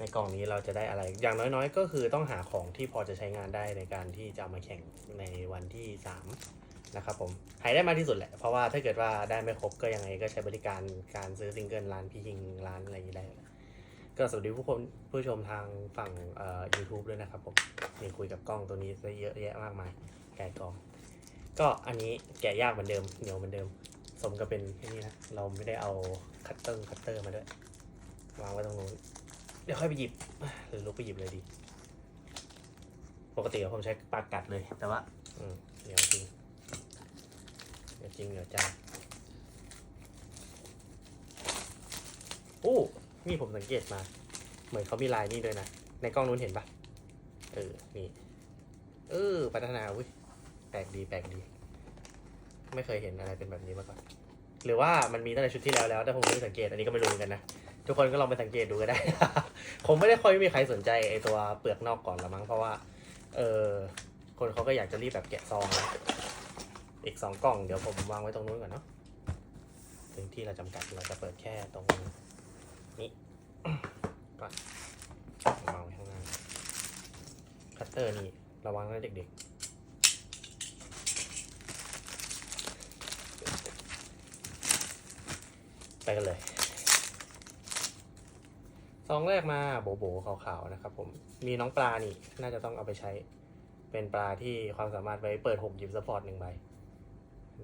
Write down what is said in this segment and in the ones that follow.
ในกล่องนี้เราจะได้อะไร อย่างน้อยๆ ก็คือต้องหาของที่พอจะใช้งานได้ในการที่จะเอามาแข่งในวันที่สามนะครับผมหายได้มากที่สุดแหละ เพราะว่าถ้าเกิดว่าได้ไม่ครบก็ยังไงก็ใช้บริการการซื้อซิงเกิลร้านพี่ฮิงร้านอะไรอย่างนี้ได้ ก็สวัสดีผู้คนผู้ชมทางฝั่งเอ่อ YouTube ด้วยนะครับผมมีคุยกับกล้องตัวนี้ซะเยอะแยะมากมายแกะกล่อง ก็อันนี้แกะยากเหมือนเดิมเหนียวเหมือนเดิม สมกับเป็นที่นี่นะเราไม่ได้เอาคัตเตอร์คัตเตอร์มาด้วยวางไว้ตรงนู้น ดี๋ยวค่อยไปหยิบ หรือลุกไปหยิบเลยดี ปกติผมใช้ปากกัดเลย แต่ว่าอืมเหนียวจริงเหนียวจริงเหนียวจังโอ้นี่ผมสังเกตมา เหมือนเขามีลายนี่ด้วยนะ ในกล้องนู้นเห็นปะเออ นี่ เออ พัฒนาอุ้ยแปลกดีแปลกดี ไม่เคยเห็นอะไรเป็นแบบนี้มาก่อน หรือว่ามันมีตั้งแต่ชุดที่แล้วแล้ว แต่ผมไม่ได้สังเกต อันนี้ก็ไม่รู้เหมือนกันนะ ทุกคนก็ลองไปสังเกตดูก็ได้ คงไม่ได้ค่อยมีใครสนใจไอตัวเปลือกนอกก่อนละมั้งเพราะว่าเออคนเขาก็อยากจะรีบแบบแกะซองนะอีกสองกล่องเดี๋ยวผมวางไว้ตรงนู้นก่อนเนาะถึงที่เราจำกัดเราจะเปิดแค่ตรงนี้ก่อนวางไว้ข้างหน้าคัตเตอร์นี่ระวังนะเด็กๆไปกันเลย ซองแรกมาโบโบขาวๆนะครับผมมีน้องปลานี่น่าจะต้องเอาไปใช้ เป็นปลาที่ความสามารถไว้เปิดหกหยิบสปอร์ตหนึ่งใบ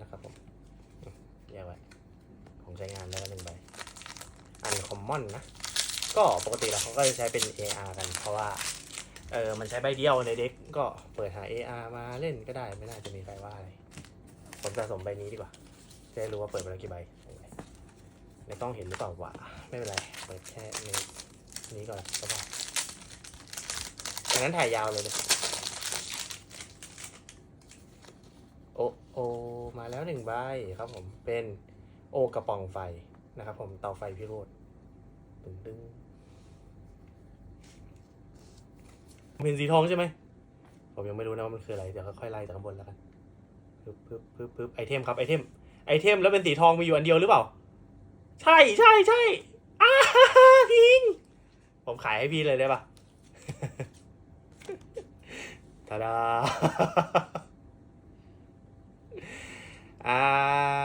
นะครับผมอืมแยกไว้ของใช้งานแล้วหนึ่งใบอันคอมมอนนะ ก็ปกติแล้วเขาก็จะใช้เป็น AR กัน เพราะว่าเออมันใช้ใบเดียวในเด็กก็เปิดหา AR มาเล่นก็ได้ไม่น่าจะมีใครว่าอะไรผมสะสมใบนี้ดีกว่า จะได้รู้ว่าเปิดไปแล้วกี่ใบในกล้องเห็นหรือเปล่าวะไม่เป็นไรเปิดแค่ใน นี้ก่อนก็พอดังนั้นถ่ายยาวเลยนะโอโอ มาแล้วหนึ่งใบครับผม เป็นโอกระป๋องไฟนะครับผม เตาไฟพิโรธตึงตึงเป็นสีทองใช่ไหม ผมยังไม่รู้นะว่ามันคืออะไร เดี๋ยวค่อยๆไล่จากข้างบนแล้วกันปึ๊บปึ๊บปึ๊บปึ๊บไอเทมครับไอเทม ไอเทมแล้วเป็นสีทองมีอยู่อันเดียวหรือเปล่า ใช่ใช่ใช่อ้าพิง ผมขายให้พี่เลยได้ปะทาดาอ่า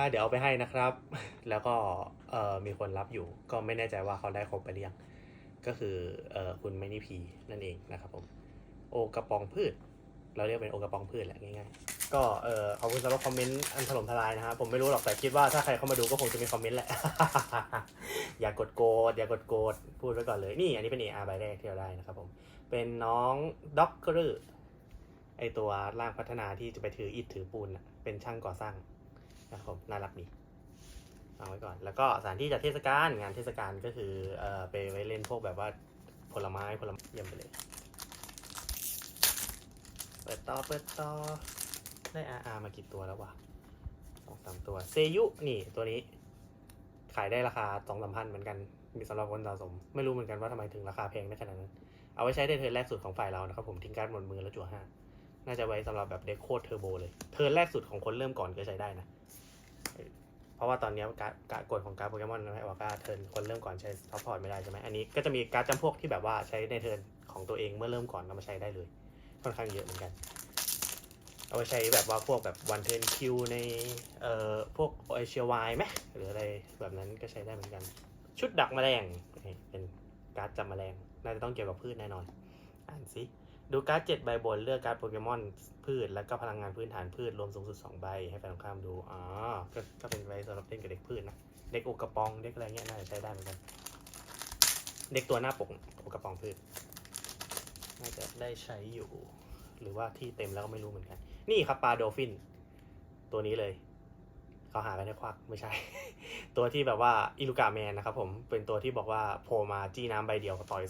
เดี๋ยวเอาไปให้นะครับ แล้วก็เอ่อมีคนรับอยู่ ก็ไม่แน่ใจว่าเขาได้ครบไปหรือยัง ก็คือเอ่อคุณไม่นี่พีนั่นเองนะครับผม โอกระปองพืช เราเรียกเป็นโอกระปองพืชแหละง่ายๆ ก็เออขอบคุณสำหรับคอมเมนต์อันถล่มทลายนะครับผมไม่รู้หรอกแต่คิดว่าถ้าใครเข้ามาดูก็คงจะมีคอมเมนต์แหละ อย่ากดโกรธอย่ากดโกรธพูดไว้ก่อนเลยนี่อันนี้เป็น AR ใบแรกที่เราได้นะครับผม เป็นน้องด็อกเกอร์ไอตัวร่างพัฒนาที่จะไปถืออิฐถือปูนเป็นช่างก่อสร้างนะครับผมน่ารักดีเอาไว้ก่อน แล้วก็สถานที่จัดเทศกาลงานเทศกาลก็คือเออไปไว้เล่นพวกแบบว่าผลไม้ผลไม้เยี่ยมไปเลย เปิดต่อเปิดต่อ ได้ RR มากี่ตัวแล้ววะสองสามตัว เซยุ นี่ตัวนี้ ขายได้ราคาสองสามพันเหมือนกัน มีสำหรับคนสะสม ไม่รู้เหมือนกันว่าทำไมถึงราคาแพงได้ขนาดนั้น เอาไว้ใช้ในเทิร์นแรกสุดของฝ่ายเรานะครับผมทิ้งการ์ดหมดมือแล้วจั่วห้าน่าจะไว้สำหรับแบบเด็กโคตรเทอร์โบเลย เทิร์นแรกสุดของคนเริ่มก่อนก็ใช้ได้นะ เพราะว่าตอนนี้การการกฎของการดโปเกมอนนะว่าการดเทิร์นคนเริ่มก่อนใช้ซัพพอร์ตไม่ได้ใช่ไหมอันนี้ก็จะมีการดจำพวกที่แบบว่าใช้ในเทิร์นของตัวเองเมื่อเริ่มก่อนนำมาใช้ได้เลย ค่อนข้างเยอะเหมือนกัน เอาไปใช้แบบว่าพวกแบบวันเทนคิวในเอ่อพวกเอเชียวายไหมหรืออะไรแบบนั้นก็ใช้ได้เหมือนกัน ชุดดักแมลงเป็นการ์ดจับแมลงน่าจะต้องเกี่ยวกับพืชแน่นอน อ่านสิดูการ์ดเจ็ดใบบนเลือกการ์ดโปเกมอนพืช แล้วก็พลังงานพื้นฐานพืชรวมสูงสุดสองใบให้แฟนตรงข้ามดูอ๋อก็ก็เป็นไว้สำหรับเล่นกับเด็กพืชนะเด็กโอกระปองเด็กอะไรเงี้ยน่าจะใช้ได้เหมือนกัน เด็กตัวหน้าปกโอกระปองพืชน่าจะได้ใช้อยู่ หรือว่าที่เต็มแล้วก็ไม่รู้เหมือนกัน นี่ครับปลาโดฟิน ตัวนี้เลยเขาหากันในควักไม่ใช่ ตัวที่แบบว่าอิลูกาแมนนะครับผมเป็นตัวที่บอกว่าโผล่มาจี้น้ำใบเดียวต่อย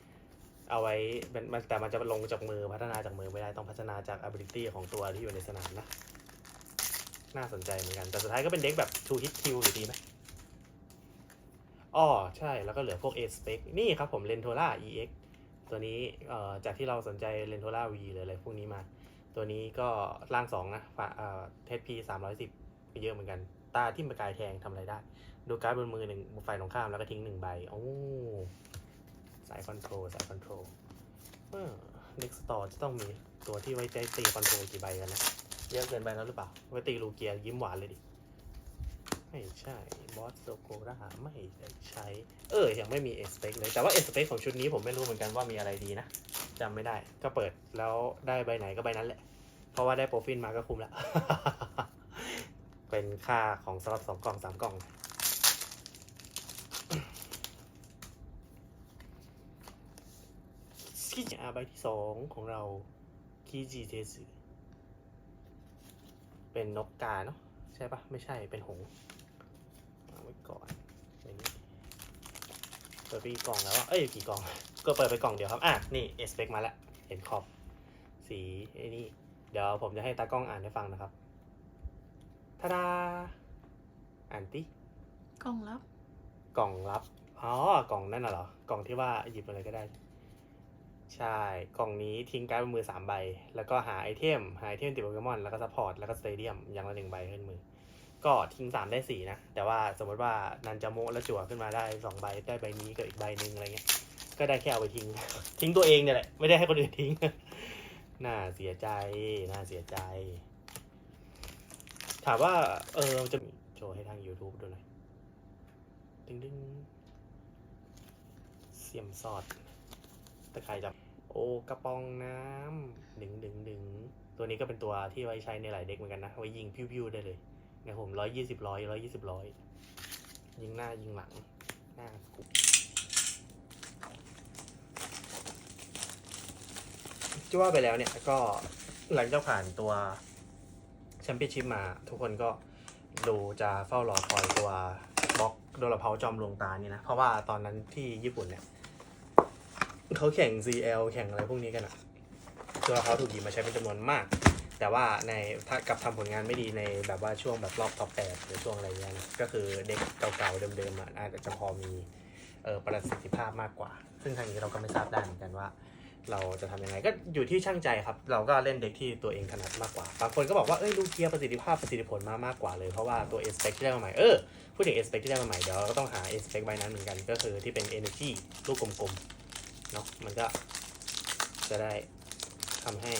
250เอาไว้เป็นมันแต่มันจะลงจากมือพัฒนาจากมือไม่ได้ต้องพัฒนาจาก ability ของตัวที่อยู่ในสนามนะ น่าสนใจเหมือนกัน แต่สุดท้ายก็เป็นเด็กแบบ two hit kill อยู่ดีไหมอ๋อใช่แล้วก็เหลือพวก A spec นี่ครับผม Lentora EX ตัวนี้เอ่อจากที่เราสนใจ Lentora V หรืออะไรพวกนี้มา ตัวนี้ก็ร่างสองนะฝาเอ่อเทสพีสามร้อยสิบเยอะเหมือนกัน ตาที่มปกายแทงทำอะไรได้ ดูการ์ดบนมือหนึ่งฝ่ายตรงข้ามแล้วก็ทิ้งหนึ่งใบ โอ้ สายคอนโทรลสายคอนโทรลเออเด็กสตอร์จะต้องมีตัวที่ไว้ใจตีคอนโทรลกี่ใบกันนะ เยอะเกินไปแล้วหรือเปล่า ไว้ตีลูเกียยิ้มหวานเลยดิ ไม่ใช่บอสโซโกราไม่ได้ใช้ เออ ยังไม่มีเอสเปกเลย แต่ว่าเอสเปกของชุดนี้ผมไม่รู้เหมือนกันว่ามีอะไรดีนะจำไม่ได้ ก็เปิดแล้วได้ใบไหนก็ใบนั้นแหละ เพราะว่าได้โปรฟินมาก็คุ้มละ เป็นค่าของสล็อตสองกล่องสามกล่องคิจิอาใบที่สองของเราคิจิเทสึเป็นนกกาเนาะใช่ปะไม่ใช่เป็นหงส์ ไว้ก่อนใบนี้เปิดไปกี่กล่องแล้วอะเอ้ยกี่กล่อง ก็เปิดไปกล่องเดียวครับ อะ นี่เอสเปกมาแล้ว เห็นขอบ สีไอ้นี่ เดี๋ยวผมจะให้ตากล้องอ่านให้ฟังนะครับทาดาอ่านติกล่องลับ กล่องลับ อ๋อ กล่องนั่นน่ะเหรอ กล่องที่ว่าหยิบอะไรก็ได้ ใช่ กล่องนี้ทิ้งการ์ดบนมือสามใบ แล้วก็หาไอเทม หาไอเทมติดโปเกมอน แล้วก็ซัพพอร์ต แล้วก็สเตเดียม อย่างละหนึ่งใบขึ้นมือ ก็ทิ้งสามได้สี่นะ แต่ว่าสมมติว่านันจาโมแล้วจั่วขึ้นมาได้สองใบได้ใบนี้กับอีกใบหนึ่งอะไรเงี้ย ก็ได้แค่เอาไปทิ้ง ทิ้งตัวเองเนี่ยแหละ ไม่ได้ให้คนอื่นทิ้ง น่าเสียใจ น่าเสียใจ ถามว่าเออจะโชว์ให้ทาง YouTube ดูหน่อยดึงดึงเสียมสอดตะไคร่จับโอกระปองน้ำดึงดึงดึงตัวนี้ก็เป็นตัวที่ไว้ใช้ในหลายเด็กเหมือนกันนะ ไว้ยิงพิ้วๆได้เลย เนี่ยผมร้อยยี่สิบร้อยร้อยยี่สิบร้อยยิงหน้ายิงหลัง หน้ากุจะว่าไปแล้วเนี่ยก็หลังจากผ่านตัวแชมเปี้ยนชิพมา ทุกคนก็ดูจะเฝ้ารอคอยตัวบล็อกโดราเพาจอมลวงตานี่นะ เพราะว่าตอนนั้นที่ญี่ปุ่นเนี่ยเขาแข่ง CL แข่งอะไรพวกนี้กันอะตัวเขาถูกหยิบมาใช้เป็นจำนวนมาก แต่ว่าในถ้ากับทำผลงานไม่ดีในแบบว่าช่วงแบบรอบท็อปแปดหรือช่วงอะไรเงี้ยนะก็คือเด็กเก่าๆเดิมๆอะอาจจะพอมีเออประสิทธิภาพมากกว่า ซึ่งทางนี้เราก็ไม่ทราบได้เหมือนกันว่า เราจะทำยังไงก็อยู่ที่ช่างใจครับ เราก็เล่นเด็กที่ตัวเองถนัดมากกว่า บางคนก็บอกว่าเอ้ยลูกเกียร์ประสิทธิภาพประสิทธิผลมามากกว่าเลยเพราะว่าตัวเอสเปกที่ได้มาใหม่เออพูดถึงเอสเปกที่ได้มาใหม่เดี๋ยวเราก็ต้องหาเอสเปกใบนั้นเหมือนกันก็คือที่เป็น Energy ลูกกลมๆเนาะมันก็จะได้ทำให้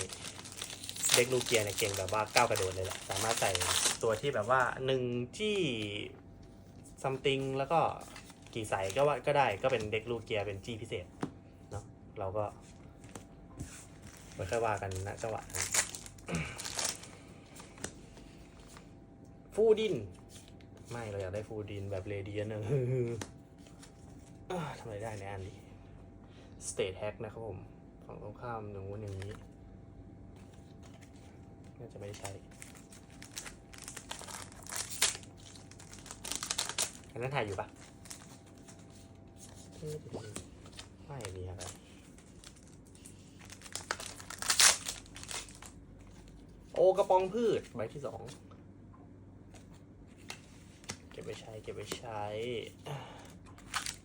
เด็กลูกเกียเนี่ยเก่งแบบว่าก้าวกระโดดเลยแหละ สามารถใส่ตัวที่แบบว่าหนึ่งที่ something แล้วก็กี่ใสก็ว่าก็ได้ก็เป็นเด็กลูกเกียเป็นจีพิเศษเนาะเราก็ไว้ค่อยว่ากันนะจังหวะฟูดิน ไม่เราอยากได้ฟูดินแบบเรเดียนเนอะทำอะไรได้ในอันนี้สเตทแฮกนะครับผม ฝั่งตรงข้ามอย่างงู้นอย่างนี้ น่าจะไม่ใช้อันนั้นถ่ายอยู่ปะไม่มีอะไรโอกระปองพืชใบที่สองเก็บไปใช้เก็บไปใช้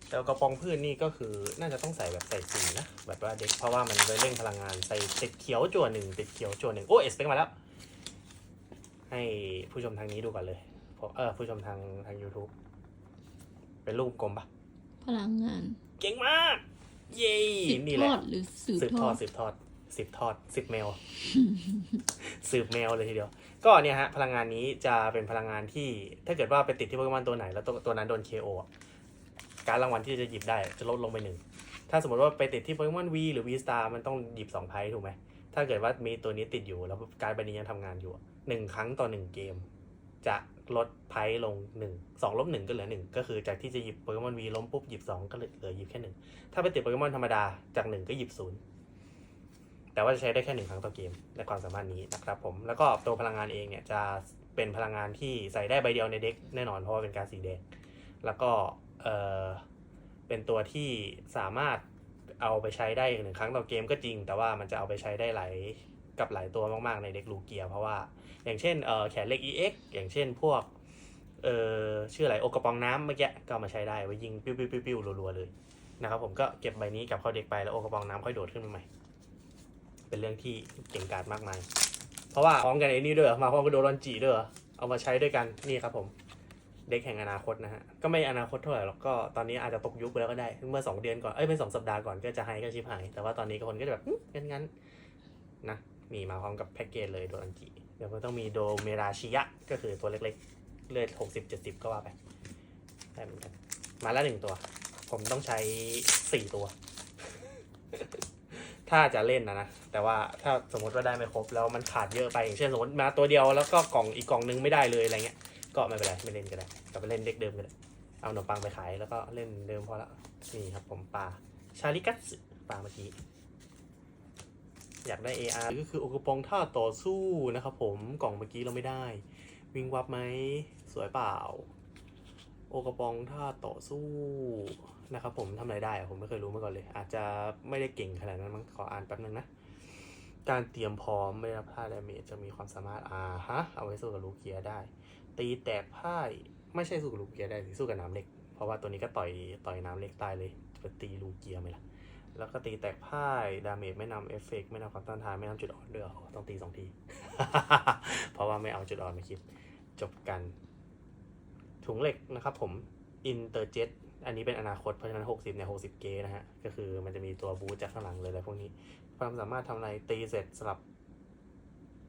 แต่กระปองพืชนี่ก็คือน่าจะต้องใส่แบบใส่สีนะแบบว่าเด็กเพราะว่ามันไว้เร่งพลังงานใส่ติดเขียวจั่วหนึ่งติดเขียวจั่วหนึ่งโอ้เอสเปกมาแล้ว ให้ผู้ชมทางนี้ดูก่อนเลยเพราะเออผู้ชมทางทาง YouTube เป็นรูปกลมปะพลังงาน เก่งมาก เย้สืบนี่ทแหละอดหรือสืบสืบททออดดสืบทอดสืบทอดสืบแมว สืบแมวเลยทีเดียว ก็เนี่ยฮะ พลังงานนี้จะเป็นพลังงานที่ถ้าเกิดว่าไปติดที่โปเกมอนตัวไหน แล้วตัวตัวนั้นโดน KO อะการรางวัลที่จะหยิบได้จะลดลงไปหนึ่งถ้าสมมติว่าไปติดที่โปเกมอน V หรือ V Star มันต้องหยิบสองไพ่ถูกไหม ถ้าเกิดว่ามีตัวนี้ติดอยู่ แล้วการดใบนี้ยังทำงานอยู่หนึ่งครั้งต่อหนึ่งเกม จะลดไพ่ลงหนึ่งสองลบหนึ่งก็เหลือหนึ่งก็คือจากที่จะหยิบโปเกมอน V ล้มปุ๊บหยิบสองก็เหลือหยิบแค่หนึ่งถ้าไปติดโปเกมอนธรรมดาจากหนึ่งก็หยิบศูนย์แต่ว่าจะใช้ได้แค่หนึ่งครั้งต่อเกมในความสามารถนี้นะครับผมแล้วก็ตัวพลังงานเองเนี่ยจะเป็นพลังงานที่ใส่ได้ใบเดียวในเด็กแน่นอนเพราะว่าเป็นการสีแดงแล้วก็เออเป็นตัวที่สามารถ เอาไปใช้ได้หนึ่งครั้งต่อเกมก็จริง แต่ว่ามันจะเอาไปใช้ได้หลายกับหลายตัวมากๆในเด็กลูเกีย เพราะว่าอย่างเช่นเออแขนเล็ก EX อย่างเช่นพวกเออชื่ออะไรโอกระปองน้ำเมื่อกี้ก็มาใช้ได้ไว้ยิงปิ้วๆปิ้วๆรัวๆเลยนะครับผมก็เก็บใบนี้กับเข้าเด็กไปแล้วโอกระปองน้ำค่อยโดดขึ้นมาใหม่ เป็นเรื่องที่เก่งกาจมากมาย เพราะว่าพร้อมกันไอ้นี่ด้วยมาพร้อมกับโดรอนจีด้วยเอามาใช้ด้วยกันนี่ครับผม เด็กแห่งอนาคตนะฮะ ก็ไม่อนาคตเท่าไหร่หรอกก็ตอนนี้อาจจะตกยุคไปแล้วก็ได้ เมื่อสองเดือนก่อน เอ้ยเป็นสองสัปดาห์ก่อนก็จะไฮก็ชิบหาย แต่ว่าตอนนี้คนก็จะแบบงั้นงั้นนะ มีมาพร้อมกับแพ็กเกจเลยโดอันจิเดี๋ยวมันต้องมีโดเมราชิยะ ก็คือตัวเล็กๆ เลือดหกสิบเจ็ดสิบก็ว่าไปได้เหมือนกันมาแล้วหนึ่งตัว ผมต้องใช้สี่ตัว ถ้าจะเล่นนะนะ แต่ว่าถ้าสมมติว่าได้ไม่ครบแล้วมันขาดเยอะไปอย่างเช่นสมมติมาตัวเดียวแล้วก็กล่องอีกกล่องนึงไม่ได้เลยอะไรเงี้ย ก็ไม่เป็นไรไม่เล่นก็ได้ กลับไปเล่นเด็กเดิมก็ได้เอาขนมปังไปขายแล้วก็เล่นเดิมพอละนี่ครับผมปลาชาลิกัสปลาเมื่อกี้ อยากได้ AR ก็คือโอกุปองท่าต่อสู้นะครับผมกล่องเมื่อกี้เราไม่ได้ วิ่งวับไหมสวยเปล่า โอกระปองท่าต่อสู้นะครับผมทำอะไรได้ผมไม่เคยรู้มาก่อนเลย อาจจะไม่ได้เก่งขนาดนั้นมั้งขออ่านแป๊บนึงนะการเตรียมพร้อมไม่รับพลาดดาเมจจะมีความสามารถอ่าฮะเอาไว้สู้กับลูเกียได้ ตีแตกพ่าย ไม่ใช่สู้กับลูกเกียร์ได้สิสู้กับน้ำเล็ก เพราะว่าตัวนี้ก็ต่อยต่อยน้ำเล็กตายเลยจะไปตีลูกเกียร์ไหมล่ะ แล้วก็ตีแตกพ่ายดาเมจไม่นำเอฟเฟกไม่นำความต้านทานไม่นำจุดอ่อนด้วยต้องตีสองที เพราะว่าไม่เอาจุดอ่อนมาคิด จบกัน ถุงเหล็กนะครับผมอินเตอร์เจ็ตอันนี้เป็นอนาคตเพราะฉะนั้น 60เนี่ย60 เกนะฮะ ก็คือมันจะมีตัวบูทจากข้างหลังเลยอะไรพวกนี้ ความสามารถทำอะไรตีเสร็จสลับ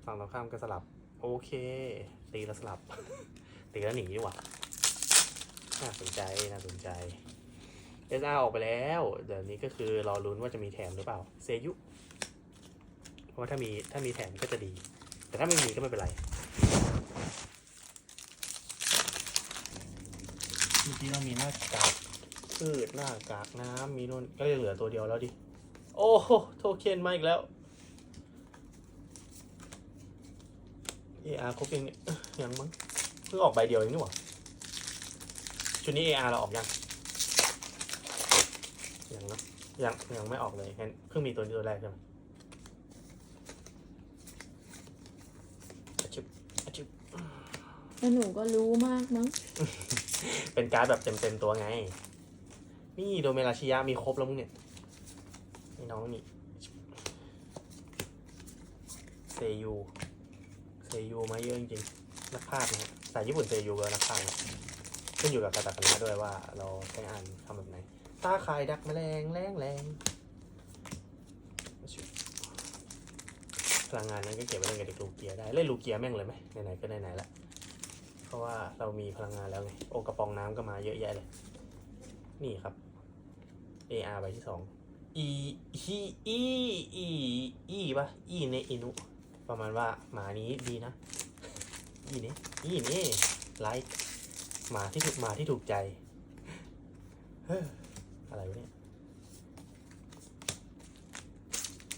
ฝั่งตรงข้ามก็สลับ โอเค ตีแล้วสลับ ตีแล้วหนีดีกว่าน่าสนใจน่าสนใจ SR ออกไปแล้ว เดี๋ยวนี้ก็คือรอลุ้นว่าจะมีแถมหรือเปล่า เซยุ เพราะว่าถ้ามีถ้ามีแถมก็จะดี แต่ถ้าไม่มีก็ไม่เป็นไร เมื่อกี้เรามีหน้ากากพืชหน้ากากน้ำมีนู่นก็เหลือตัวเดียวแล้วดิ โอ้โหโทเค็นมาอีกแล้ว AR ครบยังเนี่ยยังมั้ง เพิ่งออกใบเดียวเองนี่หว่าชุดนี้ AR เราออกยัง ยังเนอะยังยังไม่ออกเลยงั้นเพิ่งมีตัวนี้ตัวแรกใช่ไหมอะชิบอะชิบแล้วหนูก็รู้มากมั้ง เป็นการ์ดแบบเต็มๆตัวไง นี่โดเมราชิยะมีครบแล้วมึงเนี่ยนี่น้องนี่เซยูเซยูมาเยอะจริงๆ นักพากย์นะฮะสายญี่ปุ่นเซยูเบอร์นักพากย์นะขึ้นอยู่กับกาตาคณะด้วยว่า เราใช้อ่านคำแบบไหนตาคายดักแมลงแรงแรงพลังงานนั้นก็เก็บไว้เล่นกับเด็กลูกเกียร์ได้เล่นลูเกียร์แม่งเลยไหมไหนๆก็ไหนๆละเพราะว่าเรามีพลังงานแล้วไงโอกระปองน้ำก็มาเยอะแยะเลย นี่ครับ AR ใบที่สอง E ฮีอีอีอีปะอีเนอินุประมาณว่าหมานี้ดีนะ อีเนอีเนไลค์มาที่ถูกมาที่ถูกใจ เฮ้ออะไรวะเนี่ย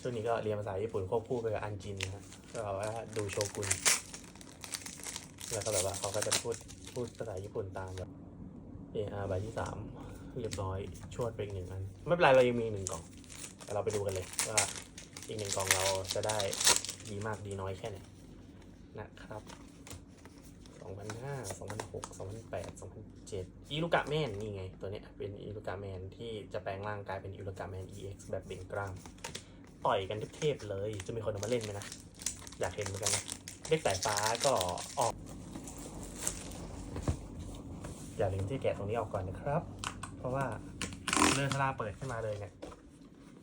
ช่วงนี้ก็เรียนภาษาญี่ปุ่นควบคู่ไปกับอันจินนะก็แบบว่าดูโชกุนแล้วก็แบบว่าเขาก็จะพูดพูดภาษาญี่ปุ่นตามแบบ AR ใบที่สามเรียบร้อยชวดไปอีกหนึ่งอัน ไม่เป็นไรเรายังมีอีกหนึ่งกล่องแต่เราไปดูกันเลยว่าอีกหนึ่งกล่องเราจะได้ดีมากดีน้อยแค่ไหนนะครับ 2005 2006 2008 2007อีลูกะแมนนี่ไง ตัวเนี้ยเป็นอีลูกะแมนที่จะแปลงร่างกลายเป็นอีลูกะแมน EX แบบเบ่งกล้าม ต่อยกันเทพๆเลย จะมีคนเอามาเล่นไหมนะ อยากเห็นเหมือนกันนะเด็กสายฟ้าก็ออก อย่าลืมที่แกะตรงนี้ออกก่อนนะครับ เพราะว่าเลื่อนทลาเปิดขึ้นมาเลยเนี่ย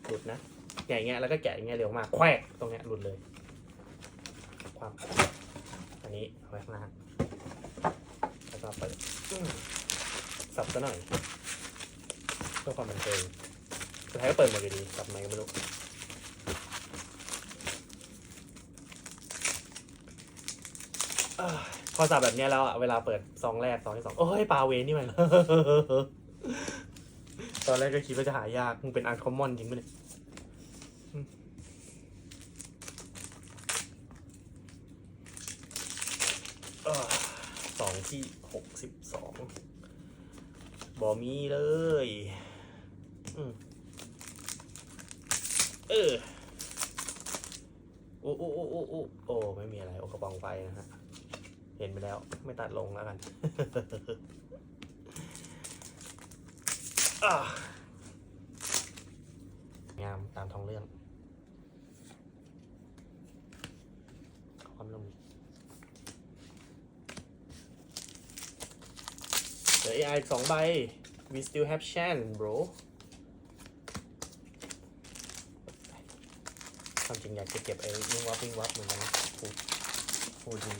หลุดนะแกะอย่างเงี้ยแล้วก็แกะอย่างเงี้ยเร็วมากแควกตรงเนี้ยหลุดเลย ความอันนี้เอาไว้ข้างหน้า แล้วก็เปิดอืมสับซะหน่อยเพื่อความบันเทิงสุดท้ายก็เปิดหมดอยู่ดีสับไหนก็ไม่รู้พอสับแบบนี้แล้วอะเวลาเปิดซองแรกซองที่สองโอ้ยปลาเวนนี่มันตอนแรกก็คิดว่าจะหายากมึงเป็นอันคอมมอนจริงไหมเนี่ยอืมเอ้อสอง ที่หกสิบสองบอมีเลยอเออโอ้โอ้โอ้โอ้โอ้โอ้ไม่มีอะไร โอกระปองไฟนะฮะ เห็นไปแล้ว ไม่ตัดลงแล้วกันงามตามท้องเรื่อง เห ลือ AI อีกสองใบ we still have chance bro ความจริงอยากจะเก็บไอ้วิ่งวับวิ่งวับเหมือนกันนะฟูฟูดิน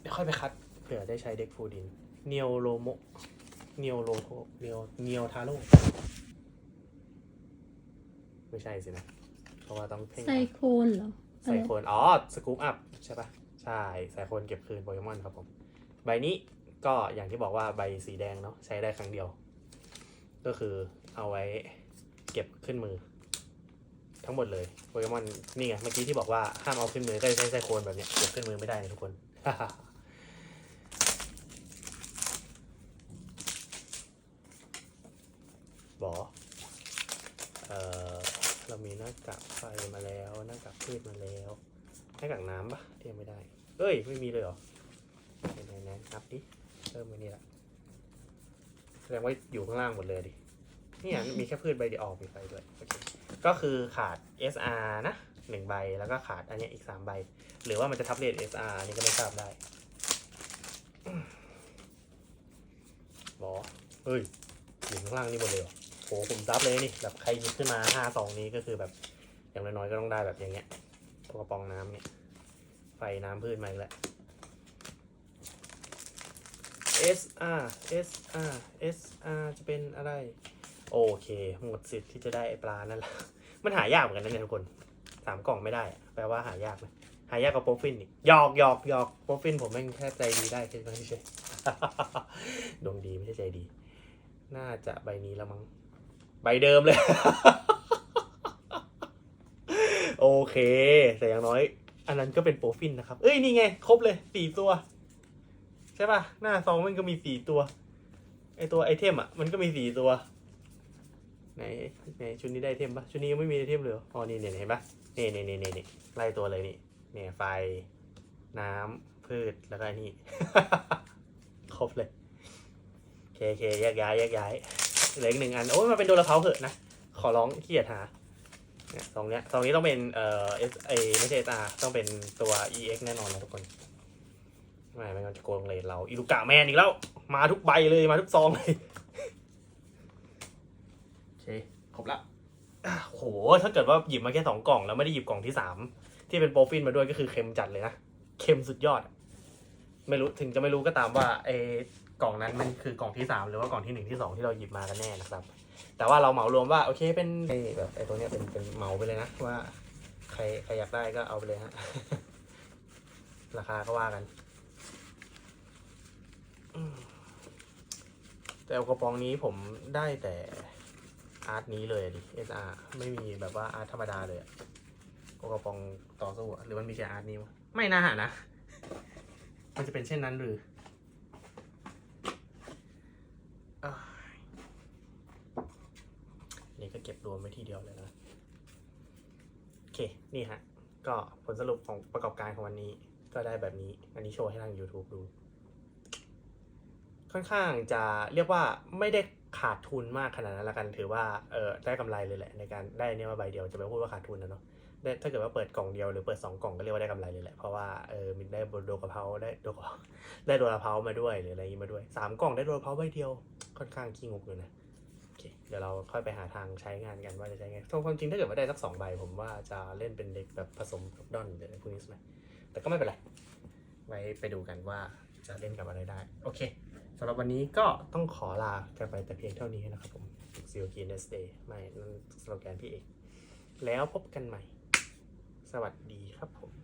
เดี๋ยวค่อยไปคัดเผื่อได้ใช้เด็กฟูดิน เนียวโลโมเนียวโลโทเนียวเนียวทาโร่ไม่ใช่สินะ เพราะว่าต้องเพ่งไซโคนเหรอไซโคน อ๋อ สกูปอัพใช่ปะใช่ ไซโคนเก็บคืนโปเกมอนครับผม ใบนี้ ก็อย่างที่บอกว่าใบสีแดงเนาะใช้ได้ครั้งเดียว ก็คือเอาไว้เก็บขึ้นมือ ทั้งหมดเลยโปเกมอนนี่ไงเมื่อกี้ที่บอกว่าห้ามเอาขึ้นมือก็ใช้ไซโคนแบบเนี้ยเก็บขึ้นมือไม่ได้นะทุกคนบอเออเรามีหน้ากากไฟมาแล้วหน้ากากพืชมาแล้วหน้ากากน้ำปะเทียมไม่ได้ เอ้ย ไม่มีเลยเหรอไหนๆนับดิ เริ่มไว้นี่ละแสดงว่าอยู่ข้างล่างหมดเลยดิเนี่ยมีแค่พืชใบเดียวออกมีไฟด้วยโอเคก็คือขาด SR นะหนึ่งใบแล้วก็ขาดอันเนี้ยอีกสามใบ หรือว่ามันจะทับเลท SR อันนี่ก็ไม่ทราบได้บอเฮ้ยอยู่ข้างล่างนี่หมดเลยเหรอโหผมซับเลยนี่แบบใครหยิบขึ้นมาห้าซองนี้ก็คือแบบอย่างน้อยๆก็ต้องได้แบบอย่างเงี้ยพวกกระป๋องน้ำเนี่ยไฟน้ำพืชมาอีกแล้ว SR SR SR จะเป็นอะไร โอเค หมดสิทธิ์ที่จะได้ไอปลานั่นแหละ มันหายากเหมือนกันนะเนี่ยทุกคนสามกล่องไม่ได้อะแปลว่าหายากไหมหายากกว่าโปรฟินอีกหยอกหยอกหยอกโปรฟินผมแม่งแค่ใจดีได้แค่ไม่ใช่ดวงดีไม่ใช่ใจดี น่าจะใบนี้แล้วมั้ง ใบเดิมเลย โอเค แต่อย่างน้อย อันนั้นก็เป็นโปรฟินนะครับ เอ้ย นี่ไง ครบเลยสี่ตัว ใช่ป่ะ หน้าซองมันก็มีสี่ตัว ไอตัวไอเทมอะ มันก็มีสี่ตัวไหนไหนชุดนี้ได้เทมปะชุดนี้ยังไม่มีไอเทมเลยอ๋อนี่เนี่ยเห็นปะนี่นี่นี่นี่ไล่ตัวเลยนี่เนี่ยไฟน้ำพืชแล้วก็นนี้ครบเลยโอเคโอเคแยกย้ายแยกย้ายเหลืออีกหนึ่งอันโอ้ยมาเป็นโดราเพาเหอะนะขอร้องขี้เกียจหาเนี่ยสองเนี้ยสองนี้ต้องเป็นเอ่อ S ไอไม่ใช่ SR ต้องเป็นตัว EX แน่นอนนะทุกคน ไม่ไม่งั้นจะโกงเลยเราอิลูกาแมนอีกแล้ว มาทุกใบเลยมาทุกซองเลยโอเคครบละอะโหถ้าเกิดว่าหยิบมาแค่สองกล่องแล้วไม่ได้หยิบกล่องที่สามที่เป็นโปรฟินมาด้วยก็คือเค็มจัดเลยนะเค็มสุดยอด ไม่รู้ถึงจะไม่รู้ก็ตามว่าไอกล่องนั้นมันคือกล่องที่สามหรือว่ากล่องที่หนึ่งที่สองที่เราหยิบมากันแน่นะครับ แต่ว่าเราเหมารวมว่าโอเคเป็นไอ้แบบไอ้ตัวเนี้ยเป็นเป็นเหมาไปเลยนะว่าใครใครอยากได้ก็เอาไปเลยฮะราคาก็ว่ากันอืม แต่กระป๋องนี้ผมได้แต่อาร์ตนี้เลยอะดิ SR ไม่มีแบบว่าอาร์ตธรรมดาเลยอะกระป๋องต่อสู้หรือมันมีแค่อาร์ตนี้วะไม่น่านะ มันจะเป็นเช่นนั้นหรือนี่ก็เก็บรวมไว้ทีเดียวเลยนะ โอเค นี่ฮะ ก็ผลสรุปของประกอบการของวันนี้ ก็ได้แบบนี้ อันนี้โชว์ให้ทาง YouTube ดู ค่อนข้างจะเรียกว่าไม่ได้ขาดทุนมากขนาดนั้นละกันถือว่าเออได้กำไรเลยแหละในการได้เนี่ยมาใบเดียวจะไม่พูดว่าขาดทุนนะเนาะถ้าเกิดว่าเปิดกล่องเดียวหรือเปิดสองกล่องก็เรียกว่าได้กำไรเลยแหละเพราะว่าเออมีได้โดกระเพราได้โดกได้โดกระเพรามาด้วยหรืออะไรอย่างี้มาด้วยสามกล่องได้โดกระเพราใบเดียวค่อนข้างขี้งกเลยนะโอเคเดี๋ยวเราค่อยไปหาทางใช้งานกันว่าจะใช้ไงความจริงถ้าเกิดว่าได้สักสองใบผมว่าจะเล่นเป็นเด็กแบบผสมกับดอนหรืออะไรพวกนี้ใช่ไหมแต่ก็ไม่เป็นไรไว้ไปดูกันว่าจะเล่นกับอะไรได้โอเค สำหรับวันนี้ก็ต้องขอลากันไปแต่เพียงเท่านี้นะครับผมซิลกีเนสเดย์ไม่นั่นสโลแกนพี่เอกแล้วพบกันใหม่ สวัสดีครับผม